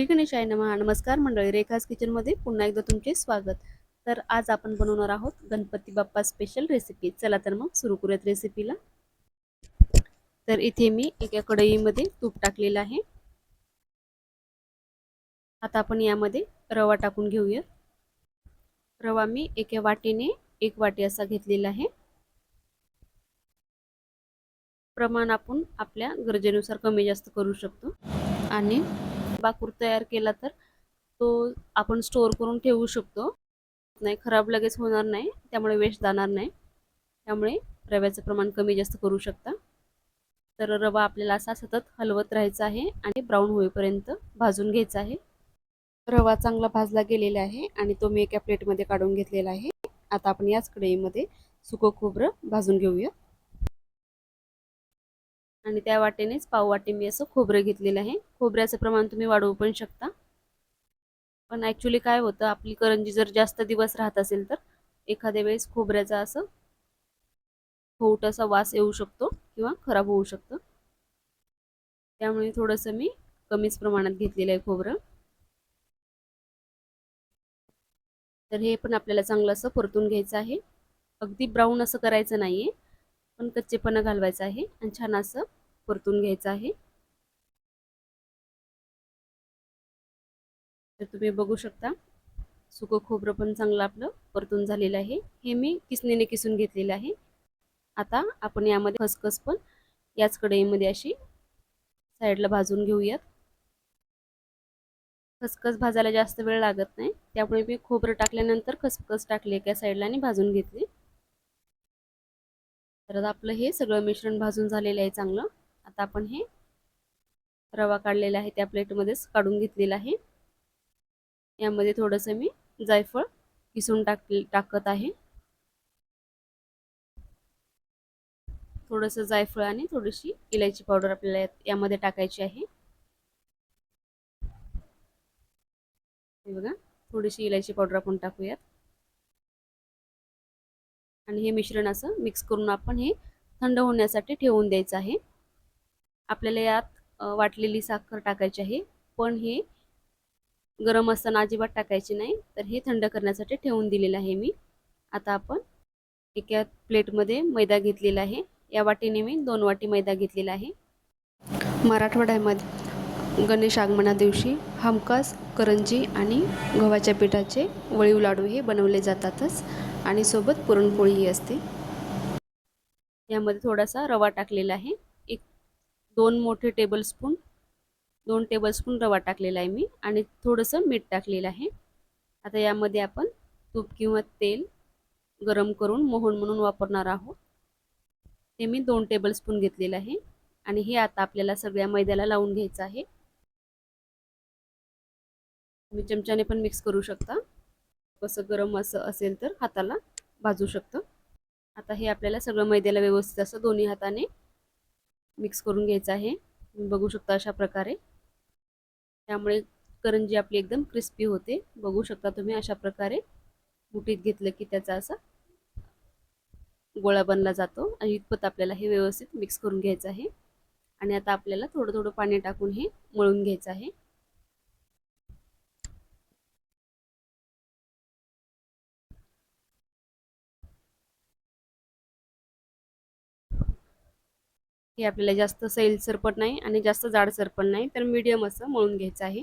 श्री गणेशाय नमः. नमस्कार मंडळी रेखाज किचनमध्ये पुन्हा एकदा तुमचे स्वागत. तर आज आपण बनवणार आहोत गणपती बाप्पा स्पेशल रेसिपी चला तर मग सुरू करूयात रेसिपीला तर इथे मी एका कढईमध्ये तूप टाकलेलं आहे. आता आपण यामध्ये रवा टाकून घेऊयात. रवा मी एका वाटीने एक वाटी असा घेतलेला आहे. प्रमाण आपण आपल्या गरजेनुसार कमी जास्त करू शकतो. आणि बाकूर तयार केला तर तो आपण स्टोअर करून ठेवू शकतो. नाही खराब लगेच होणार नाही त्यामुळे वेस्ट जाणार नाही. त्यामुळे रव्याचं प्रमाण कमी जास्त करू शकता. तर रवा आपल्याला असा सतत हलवत राहायचा आहे आणि ब्राऊन होईपर्यंत भाजून घ्यायचा आहे. रवा चांगला भाजला गेलेला आहे आणि तो मी एका प्लेटमध्ये काढून घेतलेला आहे. आता आपण याच कढईमध्ये सुकं खोबरं भाजून घेऊया. आणि त्या वाटेनेच पाव वाटे मी असं खोबरं घेतलेलं आहे. खोबऱ्याचं प्रमाण तुम्ही वाढवू पण शकता. पण ॲक्च्युली काय होतं आपली करंजी जर जास्त दिवस राहत असेल तर एखाद्या वेळेस खोबऱ्याचा असं खोट असा वास येऊ शकतो किंवा खराब होऊ शकतो. त्यामुळे थोडंसं मी कमीच प्रमाणात घेतलेलं आहे खोबरं. तर हे पण आपल्याला चांगलं असं परतून घ्यायचं आहे. अगदी ब्राऊन असं करायचं नाही आहे पण कच्चेपणा घालवायचा आहे आणि छान असं परतून घ्यायचं आहे. तर तुम्ही बघू शकता सुकं खोबरं पण चांगलं आपलं परतून झालेलं आहे. हे मी किसणीने किसून घेतलेलं आहे. आता आपण यामध्ये खसखस पण याच कढईमध्ये अशी साईडला भाजून घेऊयात. खसखस भाजायला जास्त वेळ लागत नाही. त्यामुळे मी खोबरं टाकल्यानंतर खसखस टाकले एका साईडला आणि भाजून घेतली. तर आपलं हे सगळं मिश्रण भाजून झालेलं आहे चांगलं. आता आपण हे रवा काढलेला आहे त्या प्लेटमध्येच काढून घेतलेला आहे. यामध्ये थोडंसं मी जायफळ किसून टाक टाकत आहे. थोडंसं जायफळ आणि थोडीशी इलायची पावडर आपल्याला यामध्ये टाकायची आहे. हे बघा थोडीशी इलायची पावडर आपण टाकूयात. आणि हे मिश्रण असं मिक्स करून आपण हे थंड होण्यासाठी ठेवून द्यायचं आहे. आपल्याला यात वाटलेली साखर टाकायची आहे. पण हे गरम असताना अजिबात टाकायची नाही. तर हे थंड करण्यासाठी ठेवून दिलेलं आहे मी. आता आपण एका प्लेटमध्ये मैदा घेतलेला आहे. या वाटीने मी दोन वाटी मैदा घेतलेला आहे. मराठवाड्यामध्ये गणेश आगमना दिवशी हमखास करंजी आणि गव्हाच्या पिठाचे वळीव लाडू हे बनवले जातातच आणि सोबत पुरणपोळीही असते. यामध्ये थोडासा रवा टाकलेला आहे. दोन मोठे टेबलस्पून दोन टेबलस्पून रवा टाकलेला आहे मी आणि थोडंसं मीठ टाकलेलं आहे. आता यामध्ये आपण तूप किंवा तेल गरम करून मोहन म्हणून वापरणार आहोत. ते मी दोन टेबलस्पून घेतलेलं आहे आणि हे आता आपल्याला सगळ्या मैद्याला लावून घ्यायचं आहे. तुम्ही चमच्याने पण मिक्स करू शकता. कसं गरम असं असेल तर हाताला भाजू शकतं. आता हे आपल्याला सगळं मैद्याला व्यवस्थित असं दोन्ही हाताने मिक्स करून घ्यायचं आहे. तुम्ही बघू शकता अशा प्रकारे. त्यामुळे करंजी आपली एकदम क्रिस्पी होते. बघू शकता तुम्ही अशा प्रकारे. मुठीत घेतलं की त्याचा असा गोळा बनला जातो. आणि इतपत आपल्याला हे व्यवस्थित मिक्स करून घ्यायचं आहे. आणि आता आपल्याला थोडं थोडं पाणी टाकून हे मळून घ्यायचं आहे. हे आपल्याला जास्त सैलसर पण नाही आणि जास्त जाडसर पण नाही तर मीडियम असं मळून घ्यायचं आहे.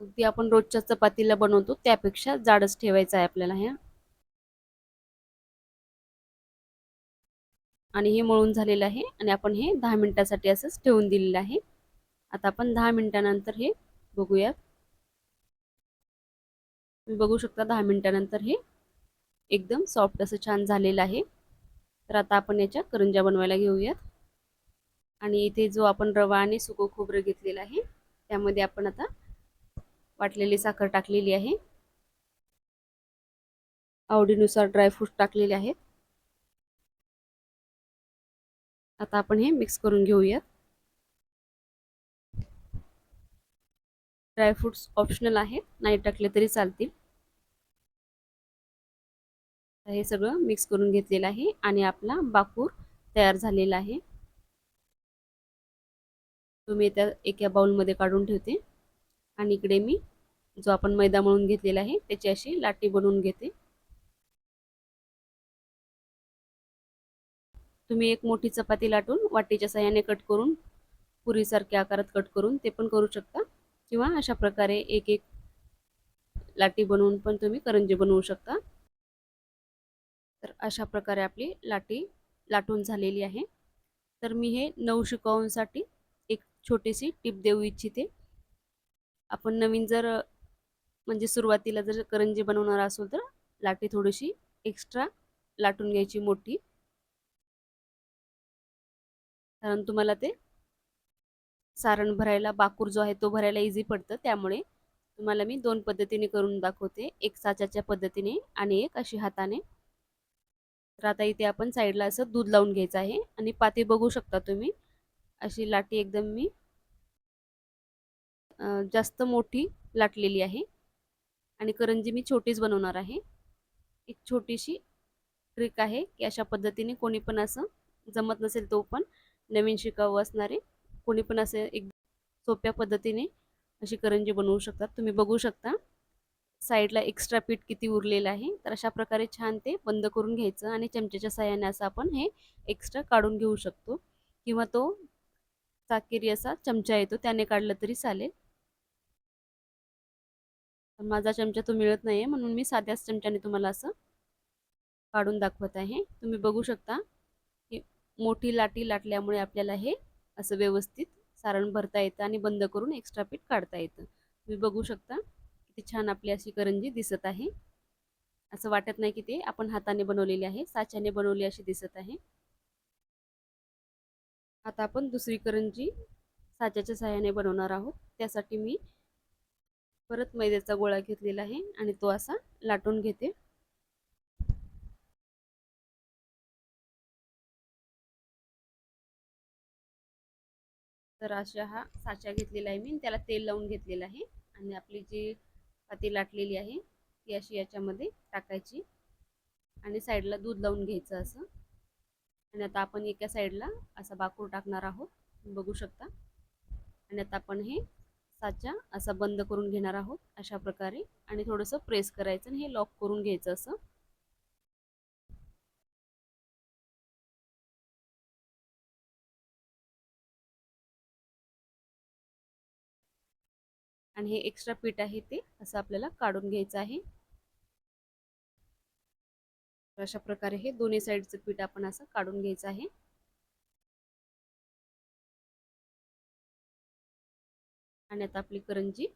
अगदी आपण रोजच्या चपातीला बनवतो त्यापेक्षा जाडच ठेवायचं आहे आपल्याला ह्या आणि हे मळून झालेलं आहे आणि आपण हे दहा मिनिटासाठी असंच ठेवून दिलेलं आहे. आता आपण दहा मिनिटानंतर हे बघूयात. तुम्ही बघू शकता दहा मिनिटानंतर हे एकदम सॉफ्ट असं छान झालेलं आहे. तर आता आपण याच्या करंजा बनवायला घेऊयात. आणि इथे जो आपण रवा आणि सुको खोबरं घेतलेलं आहे त्यामध्ये आपण आता वाटलेली साखर टाकलेली आहे. आवडीनुसार ड्रायफ्रूट टाकलेले आहेत. आता आपण हे मिक्स करून घेऊयात. ड्रायफ्रुट्स ऑप्शनल आहेत नाही टाकले तरी चालतील. हे सगळं मिक्स करून घेतलेलं आहे आणि आपला बाकूर तयार झालेला आहे. तो मी त्या एका बाउलमध्ये काढून ठेवते. आणि इकडे मी जो आपण मैदा मळून घेतलेला आहे त्याची अशी लाटी बनवून घेते. तुम्ही एक मोठी चपाती लाटून वाटीच्या सहाय्याने कट करून पुरीसारख्या आकारात कट करून ते पण करू शकता. किंवा अशा प्रकारे एक एक लाटी बनवून पण तुम्ही करंजी बनवू शकता. तर अशा प्रकारे आपली लाटी लाटून झालेली आहे. तर मी हे नऊ शिकवूनसाठी एक छोटीशी टिप देऊ इच्छिते. आपण नवीन जर म्हणजे सुरुवातीला जर करंजी बनवणार असेल तर लाटी थोडीशी एक्स्ट्रा लाटून घ्यायची मोठी. कारण तुम्हाला ते सारण भरायला बाकूर जो आहे तो भरायला इझी पडतं. त्यामुळे तुम्हाला मी दोन पद्धतीने करून दाखवते. एक साच्याच्या पद्धतीने आणि एक अशी हाताने. तर आता इथे आपण साईडला असं दूध लावून घ्यायचं आहे आणि पाती बघू शकता तुम्ही. अशी लाटी एकदम मी जास्त मोठी लाटलेली आहे. आणि करंजी मी छोटीच बनवणार आहे. एक छोटीशी ट्रिक आहे की अशा पद्धतीने कोणी पण असं जमत नसेल तो पण नवीन शिकावं असणारे कोणी पण असं एक सोप्या पद्धतीने अशी करंजी बनवू शकतात. तुम्ही बघू शकता. साईडला एक्स्ट्रा पीठ किती उरलेलं आहे तर अशा प्रकारे छान ते बंद करून घ्यायचं आणि चमच्याच्या साह्याने असं आपण हे एक्स्ट्रा काढून घेऊ शकतो. किंवा तो चाकेरी असा चमचा येतो त्याने काढलं तरी चालेल. माझा चमचा तो मिळत नाही आहे म्हणून मी साध्याच चमच्याने तुम्हाला असं काढून दाखवत आहे. तुम्ही बघू शकता की मोठी लाटी लाटल्यामुळे आपल्याला हे असं व्यवस्थित सारण भरता येतं आणि बंद करून एक्स्ट्रा पीठ काढता येतं. तुम्ही बघू शकता. किती छान आपली अशी करंजी दिसत आहे. असं वाटत नाही की ते आपण हाताने बनवलेली आहे साच्याने बनवली अशी दिसत आहे. आता आपण दुसरी करंजी साच्याच्या सहाय्याने बनवणार आहोत. त्यासाठी मी परत मैद्याचा गोळा घेतलेला आहे आणि तो असा लाटून घेते. तर अशा हा साचा घेतलेला आहे मी त्याला तेल लावून घेतलेलं आहे. आणि आपली जी पाती लाटलेली आहे. ती अशी याच्यामध्ये टाकायची. आणि साईडला दूध लावून घ्यायचं असं. आणि आता आपण एका साईडला असा बाकूर टाकणार आहोत. बघू शकता. आणि आता आपण हे साचा असा बंद करून घेणार आहोत अशा प्रकारे. आणि थोडंसं प्रेस करायचं आणि हे लॉक करून घ्यायचं असं. आणि हे एक्स्ट्रा पीठ आहे ते असं आपल्याला काढून घ्यायचं आहे. अशा प्रकारे हे दोन्ही साईडचं पीठ आपण असं काढून घ्यायचं आहे. आणि आता आपली करंजी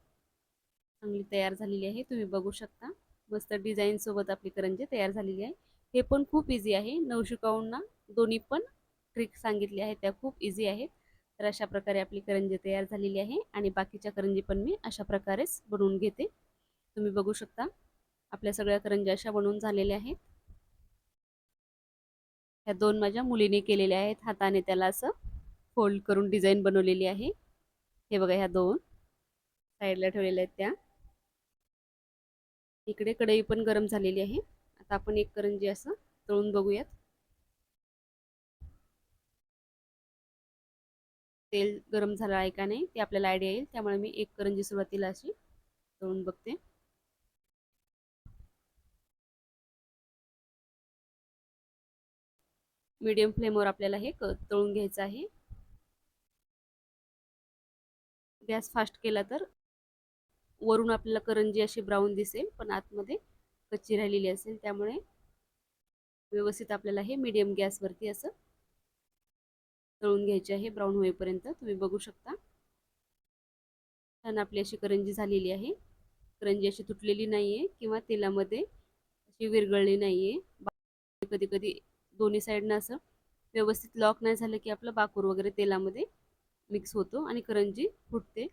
चांगली तयार झालेली आहे. तुम्ही बघू शकता. मस्त डिझाईन सोबत आपली करंजी तयार झालेली आहे. हे पण खूप इझी आहे. नवशिकाऊंना दोन्ही पण ट्रिक सांगितली आहे. त्या खूप इझी आहेत. तर अशा प्रकारे आपली करंजी तयार झालेली आहे आणि बाकीच्या करंजी पण मी अशा प्रकारेच बनवून घेते. तुम्ही बघू शकता आपल्या सगळ्या करंजी अशा बनवून झालेल्या आहेत. ह्या दोन माझ्या मुलीने केलेल्या आहेत हाताने त्याला असं फोल्ड करून डिझाईन बनवलेली आहे. हे बघा ह्या दोन साईडला ठेवलेल्या आहेत त्या. इकडे कढई पण गरम झालेली आहे. आता आपण एक करंजी असं तळून बघूयात. तेल गरम झालं आहे का नाही ते आपल्याला आयडिया येईल. त्यामुळे मी एक करंजी सुरुवातीला अशी तळून बघते. मीडियम फ्लेमवर आपल्याला हे तळून घ्यायचं आहे. गॅस फास्ट केला तर वरून आपल्याला करंजी अशी ब्राऊन दिसेल पण आतमध्ये कच्ची राहिलेली असेल. त्यामुळे व्यवस्थित आपल्याला हे मीडियम गॅसवरती असं तळून घ्यायचे आहे ब्राऊन होईपर्यंत. तुम्ही बघू शकता. छान आपली अशी करंजी झालेली आहे. करंजी अशी तुटलेली नाही आहे किंवा तेलामध्ये अशी विरघळली नाही आहे कधी कधी दोन्ही साईडनं असं व्यवस्थित लॉक नाही झालं की आपलं बाकूर वगैरे तेलामध्ये मिक्स होतो आणि करंजी फुटते.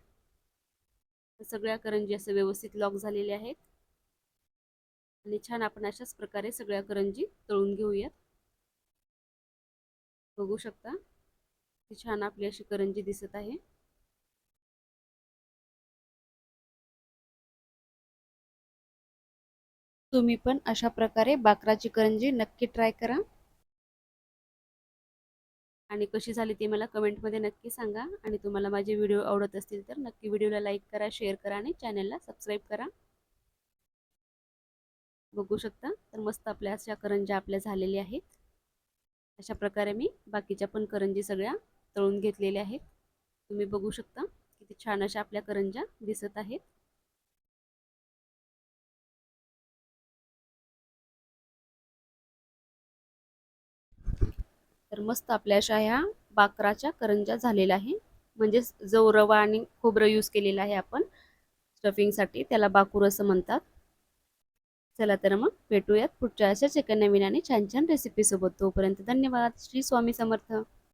सगळ्या करंजी असं व्यवस्थित लॉक झालेल्या आहेत. आणि छान आपण अशाच प्रकारे सगळ्या करंजी तळून घेऊयात. बघू शकता. छान आपली अशी करंजी दिसत आहे. तुम्ही पण अशा प्रकारे बाकराची करंजी नक्की ट्राय करा. आणि कशी झाली ती मला कमेंटमध्ये नक्की सांगा. आणि तुम्हाला माझे व्हिडिओ आवडत असतील तर नक्की व्हिडिओला लाईक करा शेअर करा आणि चॅनलला सबस्क्राईब करा. बघू शकता. तर मस्त आपल्या अशा करंज्या आपल्या झालेल्या आहेत. अशा प्रकारे मी बाकीच्या पण करंजी सगळ्या तळून घेतलेले आहेत. तुम्ही बघू शकता किती छान अशा आपल्या करंज्या दिसत आहेत. तर मस्त आपल्या अशा ह्या बाकराच्या करंज्या झालेल्या आहे म्हणजेच जो रवा आणि खोबरं यूज केलेलं आहे आपण स्टफिंगसाठी त्याला बाकूर असं म्हणतात. चला तर मग भेटूयात पुढच्या अशाच एका नवीन आणि छान छान रेसिपीसोबत तोपर्यंत धन्यवाद. श्री स्वामी समर्थ.